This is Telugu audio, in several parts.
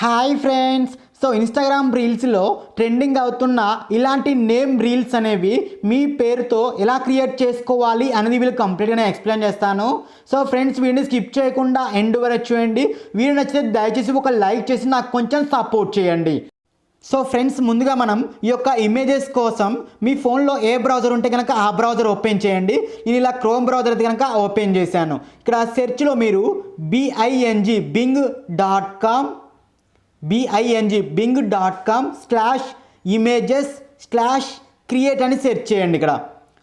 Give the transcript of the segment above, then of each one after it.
Hi friends. సో ఇన్స్టాగ్రామ్ రీల్స్లో ట్రెండింగ్ అవుతున్న ఇలాంటి నేమ్ రీల్స్ అనేవి మీ పేరుతో ఎలా క్రియేట్ చేసుకోవాలి అనేది వీళ్ళు కంప్లీట్గా ఎక్స్ప్లెయిన్ చేస్తాను. సో ఫ్రెండ్స్ వీడిని స్కిప్ చేయకుండా ఎండ్ వరకు చూడండి. వీడియో నచ్చితే దయచేసి ఒక లైక్ చేసి నాకు కొంచెం సపోర్ట్ చేయండి. సో ఫ్రెండ్స్ ముందుగా మనం ఈ యొక్క ఇమేజెస్ కోసం మీ ఫోన్లో ఏ బ్రౌజర్ ఉంటే కనుక ఆ బ్రౌజర్ ఓపెన్ చేయండి. నేను ఇలా క్రోమ్ బ్రౌజర్ అయితే కనుక ఓపెన్ చేశాను. ఇక్కడ సెర్చ్లో మీరు B I N G bing dot com B I N G bing dot com slash images slash create అని సెర్చ్ చేయండి ఇక్కడ.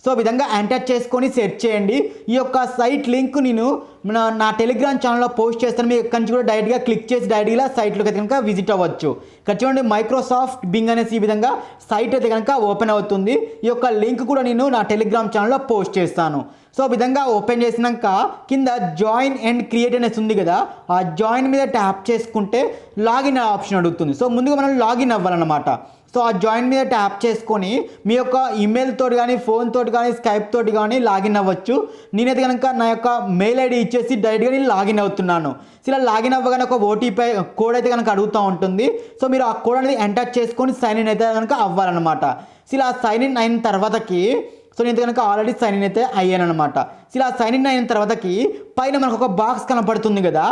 సో విధంగా ఎంటర్ చేసుకొని సెర్చ్ చేయండి. ఈ యొక్క సైట్ లింక్ నేను నా నా టెలిగ్రామ్ ఛానల్లో పోస్ట్ చేస్తాను. మీరు ఎక్కడి నుంచి కూడా డైరెక్ట్గా క్లిక్ చేసి డైరెక్ట్గా సైట్లోకి అయితే కనుక విజిట్ అవ్వచ్చు. ఇక్కడ చూడండి మైక్రోసాఫ్ట్ బింగ్ అనేసి ఈ విధంగా సైట్ అయితే కనుక ఓపెన్ అవుతుంది. ఈ యొక్క లింక్ కూడా నేను నా టెలిగ్రామ్ ఛానల్లో పోస్ట్ చేస్తాను. సో విధంగా ఓపెన్ చేసినాక కింద జాయిన్ అండ్ క్రియేట్ అనేసి ఉంది కదా ఆ జాయిన్ మీద ట్యాప్ చేసుకుంటే లాగిన్ ఆప్షన్ అడుగుతుంది. సో ముందుగా మనం లాగిన్ అవ్వాలన్నమాట. సో ఆ జాయిన్ మీద ట్యాప్ చేసుకొని మీ యొక్క ఈమెయిల్ తోటి కానీ ఫోన్ తోటి కానీ స్కైప్ తోటి కానీ లాగిన్ అవ్వచ్చు. నేనైతే కనుక నా యొక్క మెయిల్ ఐడి ఇచ్చేసి డైరెక్ట్గా నేను లాగిన్ అవుతున్నాను. సో ఇలా లాగిన్ అవ్వగానే ఒక ఓటీపీ కోడ్ అయితే కనుక అడుగుతూ ఉంటుంది. సో మీరు ఆ కోడ్ అనేది ఎంటర్ చేసుకొని సైన్ ఇన్ అయితే కనుక అవ్వాలన్నమాట. సో ఇలా సైన్ ఇన్ అయిన తర్వాతకి సో నేను కనుక ఆల్రెడీ సైన్ ఇన్ అయితే అయ్యాను అనమాట సో ఇలా సైన్ ఇన్ అయిన తర్వాతకి పైన మనకు ఒక బాక్స్ కనపడుతుంది కదా.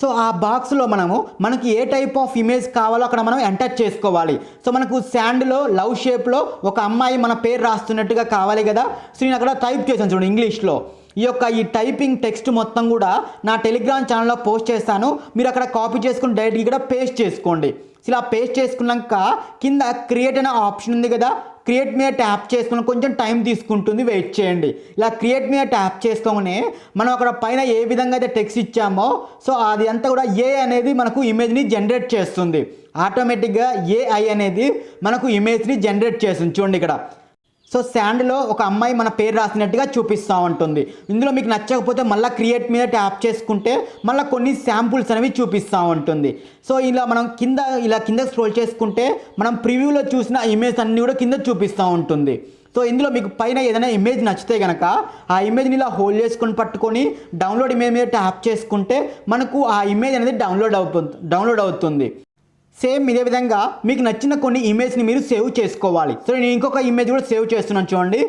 సో ఆ బాక్స్లో మనము మనకి ఏ టైప్ ఆఫ్ ఇమేజ్ కావాలో అక్కడ మనం ఎంటర్ చేసుకోవాలి. సో మనకు శాండ్లో లవ్ షేప్లో ఒక అమ్మాయి మన పేరు రాస్తున్నట్టుగా కావాలి కదా. సో నేను అక్కడ టైప్ చేశాను చూడండి ఇంగ్లీష్లో ఈ యొక్క ఈ టైపింగ్ టెక్స్ట్ మొత్తం కూడా నా టెలిగ్రామ్ ఛానల్లో పోస్ట్ చేస్తాను. మీరు అక్కడ కాపీ చేసుకుని డైరెక్ట్గా ఇక్కడ పేస్ట్ చేసుకోండి. సో ఇలా పేస్ట్ చేసుకున్నాక కింద క్రియేట్ అనే ఆప్షన్ ఉంది కదా. క్రియేట్ మీద ట్యాప్ చేసుకుని కొంచెం టైం తీసుకుంటుంది వెయిట్ చేయండి. ఇలా క్రియేట్ మీద ట్యాప్ చేసుకోగానే మనం అక్కడ పైన ఏ విధంగా అయితే టెక్స్ట్ ఇచ్చామో సో అది అంతా కూడా ఏ అనేది మనకు ఇమేజ్ని జనరేట్ చేస్తుంది. ఆటోమేటిక్గా ఏఐ అనేది మనకు ఇమేజ్ని జనరేట్ చేస్తుంది. చూడండి ఇక్కడ. సో శాండ్లో ఒక అమ్మాయి మన పేరు రాసినట్టుగా చూపిస్తూ ఉంటుంది. ఇందులో మీకు నచ్చకపోతే మళ్ళీ క్రియేట్ మీద ట్యాప్ చేసుకుంటే మళ్ళీ కొన్ని శాంపుల్స్ అనేవి చూపిస్తూ ఉంటుంది. సో ఇలా మనం కింద ఇలా కింద స్క్రోల్ చేసుకుంటే మనం ప్రివ్యూలో చూసిన ఇమేజ్ అన్నీ కూడా కింద చూపిస్తూ ఉంటుంది. సో ఇందులో మీకు పైన ఏదైనా ఇమేజ్ నచ్చితే కనుక ఆ ఇమేజ్ని ఇలా హోల్డ్ చేసుకొని పట్టుకొని డౌన్లోడ్ ఇమేజ్ మీద ట్యాప్ చేసుకుంటే మనకు ఆ ఇమేజ్ అనేది డౌన్లోడ్ అవుతుంది డౌన్లోడ్ అవుతుంది. సేమ్ ఇదే విధంగా మీకు నచ్చిన కొన్ని ఇమేజ్ని మీరు సేవ్ చేసుకోవాలి. సో నేను ఇంకొక ఇమేజ్ కూడా సేవ్ చేస్తున్నాను చూడండి.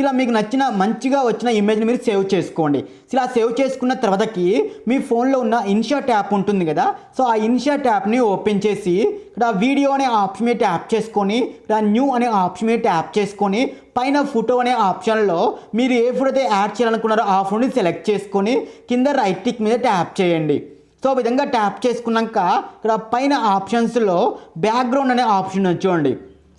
ఇలా మీకు నచ్చిన మంచిగా వచ్చిన ఇమేజ్ని మీరు సేవ్ చేసుకోండి. ఇలా సేవ్ చేసుకున్న తర్వాతకి మీ ఫోన్లో ఉన్న ఇన్షాట్ యాప్ ఉంటుంది కదా. సో ఆ ఇన్షాట్ యాప్ని ఓపెన్ చేసి ఇక్కడ వీడియో అనే ఆప్షన్ మీద ట్యాప్ చేసుకొని ఇక్కడ న్యూ అనే ఆప్షన్ మీద ట్యాప్ చేసుకొని పైన ఫోటో అనే ఆప్షన్లో మీరు ఏ ఫోటో అయితే యాడ్ చేయాలనుకున్నారో ఆ ఫోటోని సెలెక్ట్ చేసుకొని కింద రైట్ టిక్ మీద ట్యాప్ చేయండి. సో విధంగా ట్యాప్ చేసుకున్నాక ఇక్కడ పైన ఆప్షన్స్లో బ్యాక్గ్రౌండ్ అనే ఆప్షన్ చూడండి.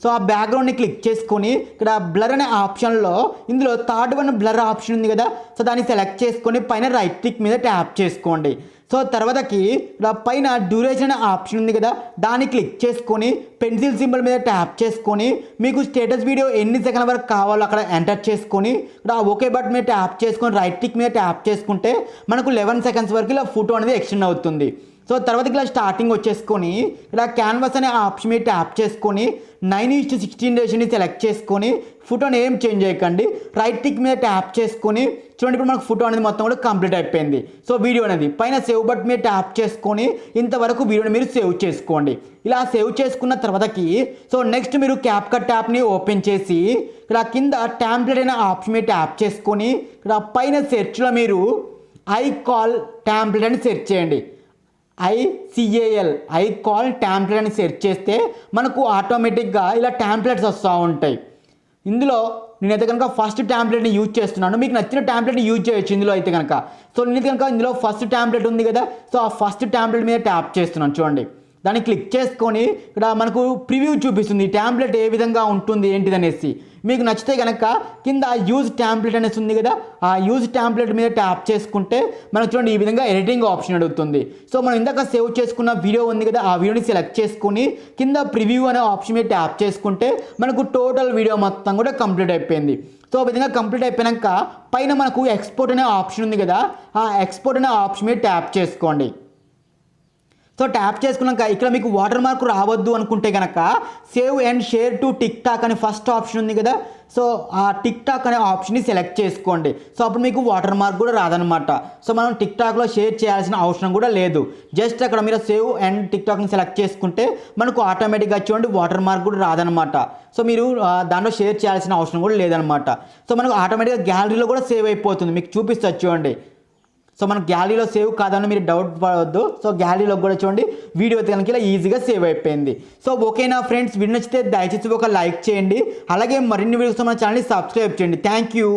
సో ఆ బ్యాక్గ్రౌండ్ని క్లిక్ చేసుకొని ఇక్కడ బ్లర్ అనే ఆప్షన్లో ఇందులో థర్డ్ వన్ బ్లర్ ఆప్షన్ ఉంది కదా. సో దాన్ని సెలెక్ట్ చేసుకొని పైన రైట్ క్లిక్ మీద ట్యాప్ చేసుకోండి. సో తర్వాతకి ఇక్కడ పైన డ్యూరేషన్ అనే ఆప్షన్ ఉంది కదా. దాన్ని క్లిక్ చేసుకొని పెన్సిల్ సింబల్ మీద ట్యాప్ చేసుకొని మీకు స్టేటస్ వీడియో ఎన్ని సెకండ్ల వరకు కావాలో అక్కడ ఎంటర్ చేసుకొని ఇక్కడ ఓకే బటన్ మీద ట్యాప్ చేసుకొని రైట్ క్లిక్ మీద ట్యాప్ చేసుకుంటే మనకు లెవెన్ సెకండ్స్ వరకు ఇలా ఫోటో అనేది ఎక్స్టెండ్ అవుతుంది. సో తర్వాత ఇలా స్టార్టింగ్ వచ్చేసుకొని ఇలా క్యాన్వాస్ అనే ఆప్షన్ మీద ట్యాప్ చేసుకొని నైన్ ఈస్ట్ సిక్స్టీన్ రేషన్ని సెలెక్ట్ చేసుకొని ఫోటోని ఏం చేంజ్ చేయకండి. రైట్ టిక్ మీద ట్యాప్ చేసుకొని చూడండి ఇప్పుడు మనకు ఫోటో అనేది మొత్తం కూడా కంప్లీట్ అయిపోయింది. సో వీడియో అనేది పైన సేవ్ బట్ మీద ట్యాప్ చేసుకొని ఇంతవరకు వీడియోని మీరు సేవ్ చేసుకోండి. ఇలా సేవ్ చేసుకున్న తర్వాతకి సో నెక్స్ట్ మీరు క్యాప్ కట్ ట్యాప్ని ఓపెన్ చేసి ఇక్కడ కింద ట్యాంప్లెట్ అనే ఆప్షన్ మీద ట్యాప్ చేసుకొని ఇక్కడ పైన సెర్చ్లో మీరు ఐ కాల్ ట్యాంప్లెట్ అని సెర్చ్ చేయండి. ఐసిఏఎల్ ఐ కాల్ ట్యాంప్లెట్ అని సెర్చ్ చేస్తే మనకు ఆటోమేటిక్గా ఇలా ట్యాంప్లెట్స్ వస్తూ ఉంటాయి. ఇందులో నేనైతే కనుక ఫస్ట్ ట్యాంప్లెట్ని యూజ్ చేస్తున్నాను. మీకు నచ్చిన ట్యాంప్లెట్ని యూజ్ చేయొచ్చు ఇందులో అయితే కనుక. సో నేను కనుక ఇందులో ఫస్ట్ ట్యాంప్లెట్ ఉంది కదా సో ఆ ఫస్ట్ ట్యాంప్లెట్ మీద ట్యాప్ చేస్తున్నాను చూడండి. దాన్ని క్లిక్ చేసుకొని ఇక్కడ మనకు ప్రివ్యూ చూపిస్తుంది. ఈ ట్యాంప్లెట్ ఏ విధంగా ఉంటుంది ఏంటిదనేసి. మీకు నచ్చితే కనుక కింద యూజ్ ట్యాంప్లెట్ అనేసి ఉంది కదా ఆ యూజ్ ట్యాంప్లెట్ మీద ట్యాప్ చేసుకుంటే మనకు చూడండి ఈ విధంగా ఎడిటింగ్ ఆప్షన్ అడుగుతుంది. సో మనం ఇందాక సేవ్ చేసుకున్న వీడియో ఉంది కదా ఆ వీడియోని సెలెక్ట్ చేసుకుని కింద ప్రివ్యూ అనే ఆప్షన్ మీద ట్యాప్ చేసుకుంటే మనకు టోటల్ వీడియో మొత్తం కూడా కంప్లీట్ అయిపోయింది. సో ఆ విధంగా కంప్లీట్ అయిపోయాక పైన మనకు ఎక్స్పోర్ట్ అనే ఆప్షన్ ఉంది కదా ఆ ఎక్స్పోర్ట్ అనే ఆప్షన్ మీద ట్యాప్ చేసుకోండి. సో ట్యాప్ చేసుకున్నాక ఇక్కడ మీకు వాటర్ మార్క్ రావద్దు అనుకుంటే కనుక save and share to TikTok అనే ఫస్ట్ ఆప్షన్ ఉంది కదా. సో ఆ టిక్ టాక్ అనే ఆప్షన్ని సెలెక్ట్ చేసుకోండి. సో అప్పుడు మీకు వాటర్ మార్క్ కూడా రాదనమాట సో మనం టిక్ టాక్లో షేర్ చేయాల్సిన అవసరం కూడా లేదు. జస్ట్ అక్కడ మీరు సేవ్ అండ్ టిక్ టాక్ని సెలెక్ట్ చేసుకుంటే మనకు ఆటోమేటిక్గా చూడండి వాటర్ మార్క్ కూడా రాదనమాట సో మీరు దాంట్లో షేర్ చేయాల్సిన అవసరం కూడా లేదనమాట సో మనకు ఆటోమేటిక్గా గ్యాలరీలో కూడా సేవ్ అయిపోతుంది. మీకు చూపిస్తుంది చూడండి. సో మన గ్యాలరీలో సేవ్ కాదని మీరు డౌట్ పడవద్దు. సో గ్యాలరీలో కూడా చూడండి వీడియో కనుక ఇలా ఈజీగా సేవ్ అయిపోయింది. సో ఓకేనా ఫ్రెండ్స్ వీడియో నచ్చితే దయచేసి ఒక లైక్ చేయండి. అలాగే మరిన్ని వీడియోస్ మన ఛానల్ని సబ్స్క్రైబ్ చేయండి. Thank you